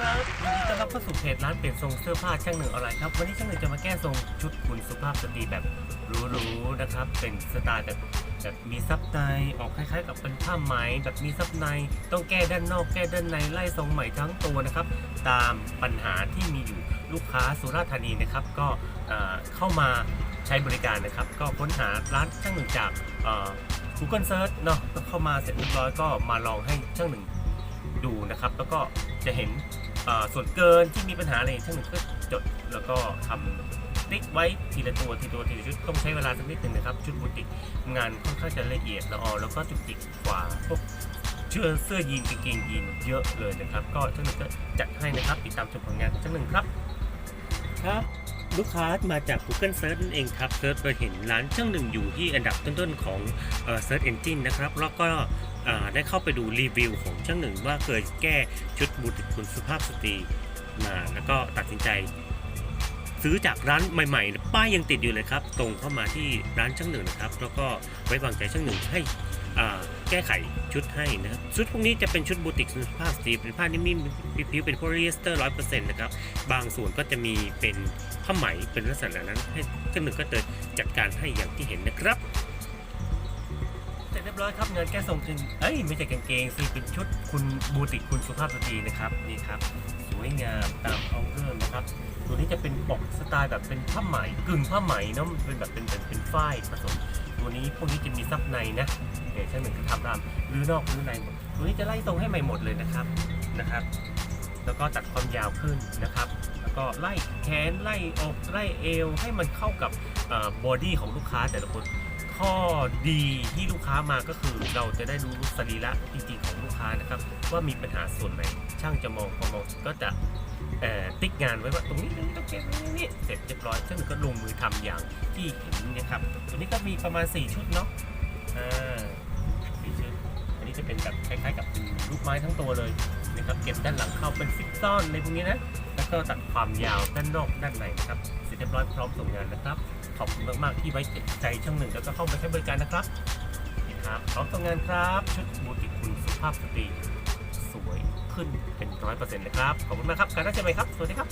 ครับยินดีต้อนรับเข้าสู่เพจร้านเปลี่ยนทรงเสื้อผ้าช่างหนึ่งออนไลน์ครับ วันนี้ช่างหนึ่งจะมาแก้ทรงชุดคุณสุภาพสตรีแบบหรูๆนะครับ เป็นสไตล์แบบแบบมีซับในออกคล้ายๆ กับเป็นผ้าไหมแบบมีซับในต้องแก้ด้านนอกแก้ด้านในไล่ทรงใหม่ทั้งตัวนะครับ ตามปัญหาที่มีอยู่ลูกค้าสุราษฎร์ธานีนะครับ ก็เข้ามาใช้บริการนะครับ ก็ค้นหาร้านช่างหนึ่งจากเอ่อ Google Search เนาะก็เข้ามาเสร็จเรียบร้อยก็มาลองให้ช่างหนึ่งดูนะครับ แล้วก็จะเห็น ส่วนเกินที่มีปัญหาอะไรช่างหนึ่งก็จดแล้วก็ทำติ๊กไว้ทีละตัวทีละตัวทีละชุดต้องใช้เวลาสักนิดหนึ่งนะครับ ชุดบูติกงานค่อนข้างจะละเอียดละออแล้วก็จุกจิกกว่าพวกเชื้อเสื้อยีนกางเกงยีนเยอะเลยนะครับ ก็ช่างหนึ่งก็จัดให้นะครับติดตามชมผลงานของช่างหนึ่งครับครับ ลูกค้ามาจาก Google Search นั่นเองครับเซิร์ชไปเห็นร้านช่างหนึ่งอยู่ที่อันดับต้นๆของเอ่อ Search Engine นะครับแล้วก็ได้เข้าไปดูรีวิวของช่างหนึ่งว่าเคยแก้ชุดบูติคุณสุภาพสตรีมาแล้วก็ตัดสินใจ ซื้อจากร้านใหม่ๆ ป้ายยังติดอยู่เลยครับ ตรงเข้ามาที่ร้านช่างหนึ่งนะครับ แล้วก็ไว้วางใจช่างหนึ่งให้แก้ไขชุดให้นะครับชุดพวกนี้จะเป็นชุดบูติกสุภาพสตรีเป็นผ้านิ่มๆผิวเป็นโพลีเอสเตอร์ร้อยเปอร์เซ็นต์นะครับ บางส่วนก็จะมีเป็นผ้าไหมเป็นลักษณะนั้น ให้ช่างหนึ่งก็จะจัดการให้อย่างที่เห็นนะครับเสร็จเรียบร้อยครับเงินแก้ทรงจริงเอ้ยไม่ใช่กางเกงสิเป็นชุดคุณบูติกคุณสุภาพสตรีนะครับนี่ครับส วยงามตามเอาเรื่องนะครับ ตัวนี้จะเป็นปกสไตล์แบบเป็นผ้าไหมกึ่งผ้าไหมเนาะเป็นแบบเป็นเป็นเป็นฝ้ายผสม ตัวนี้พวกนี้จะมีซับในนะเดี๋ยวช่างหนึ่งจะทำตามรื้อนอกรื้อในหมดตัวนี้จะไล่ทรงให้ใหม่หมดเลยนะครับนะครับ แล้วก็ตัดความยาวขึ้นนะครับ แล้วก็ไล่แขนไล่อกไล่เอวให้มันเข้ากับบอดี้ของลูกค้าแต่ละคน ข้อดีที่ลูกค้ามาก็คือ เราจะได้รู้สรีระจริงๆของลูกค้านะครับ ว่ามีปัญหาส่วนไหน ช่างจะมองพอมองก็จะติ๊กงานไว้ว่าตรงนี้ตรงนี้ต้องเก็บตรงนี้เสร็จเรียบร้อยช่างก็ลงมือทำอย่างที่เห็นนะครับตัวนี้ก็มีประมาณ 4 ชุดเนาะอ่าสี่ชุดอันนี้จะเป็นแบบคล้ายๆ กับลูกไม้ทั้งตัวเลยนะครับเก็บด้านหลังเข้าเป็นซิปซ่อนในพวกนี้นะ แล้วก็ตัดความยาวด้านนอกด้านในนะครับเสร็จเรียบร้อยพร้อมส่งงานนะครับ ขอบคุณมากๆที่ไว้ใจช่างหนึ่งแล้วก็เข้ามาใช้บริการนะครับนี่ครับพร้อมส่งงานครับชุดบูติกคุณสุภาพสตรีสวยขึ้นเป็นร้อยเปอร์เซ็นต์นะครับ ขอบคุณมากครับ การได้เจไหมครับ สวัสดีครับ